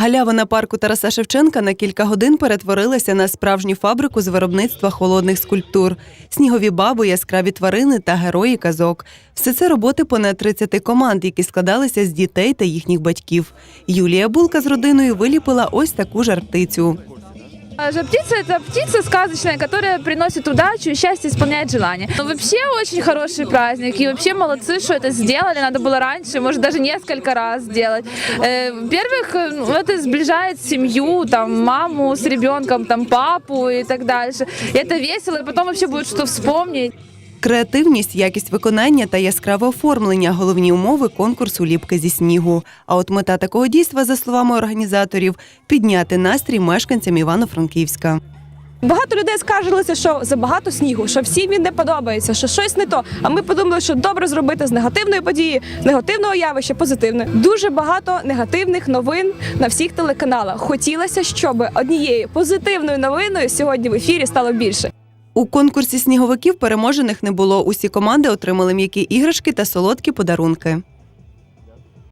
Галявина парку Тараса Шевченка на кілька годин перетворилася на справжню фабрику з виробництва холодних скульптур, снігові баби, яскраві тварини та герої казок. Все це роботи понад 30 команд, які складалися з дітей та їхніх батьків. Юлія Булка з родиною виліпила ось таку жар-птицю. А Жар-птица – это птица сказочная, которая приносит удачу и счастье, исполняет желания. Но вообще очень хороший праздник. И вообще молодцы, что это сделали. Надо было раньше, может даже несколько раз сделать. Э, Во-первых, э, ну, это сближает семью, там, маму с ребенком, там, папу и так дальше. И это весело, и потом вообще будет что вспомнить. Креативність, якість виконання та яскраве оформлення головні умови конкурсу ліпки зі снігу. А от мета такого дійства, за словами організаторів, підняти настрій мешканцям Івано-Франківська. Багато людей скаржилися, що забагато снігу, що всім він не подобається, що щось не то. А ми подумали, що добре зробити з негативної події, негативного явища, позитивне. Дуже багато негативних новин на всіх телеканалах. Хотілося, щоб однією позитивною новиною сьогодні в ефірі стало більше. У конкурсі сніговиків переможених не було. Усі команди отримали м'які іграшки та солодкі подарунки.